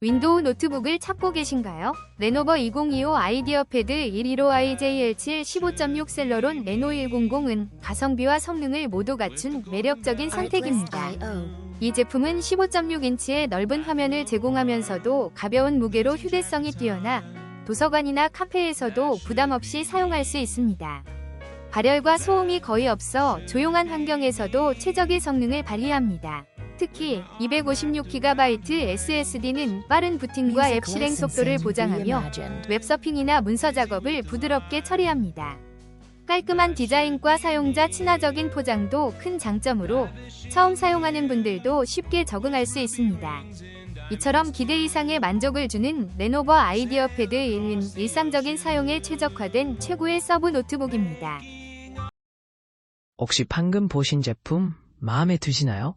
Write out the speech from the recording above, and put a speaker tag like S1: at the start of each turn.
S1: 윈도우 노트북을 찾고 계신가요? 레노버 2025 아이디어 패드 115IJL7 15.6 셀러론 레노 100은 가성비와 성능을 모두 갖춘 매력적인 선택입니다. 이 제품은 15.6인치의 넓은 화면을 제공하면서도 가벼운 무게로 휴대성이 뛰어나 도서관이나 카페에서도 부담 없이 사용할 수 있습니다. 발열과 소음이 거의 없어 조용한 환경에서도 최적의 성능을 발휘합니다. 특히 256GB SSD는 빠른 부팅과 앱 실행 속도를 보장하며 웹서핑이나 문서 작업을 부드럽게 처리합니다. 깔끔한 디자인과 사용자 친화적인 포장도 큰 장점으로 처음 사용하는 분들도 쉽게 적응할 수 있습니다. 이처럼 기대 이상의 만족을 주는 레노버 아이디어 패드 1은 일상적인 사용에 최적화된 최고의 서브 노트북입니다.
S2: 혹시 방금 보신 제품 마음에 드시나요?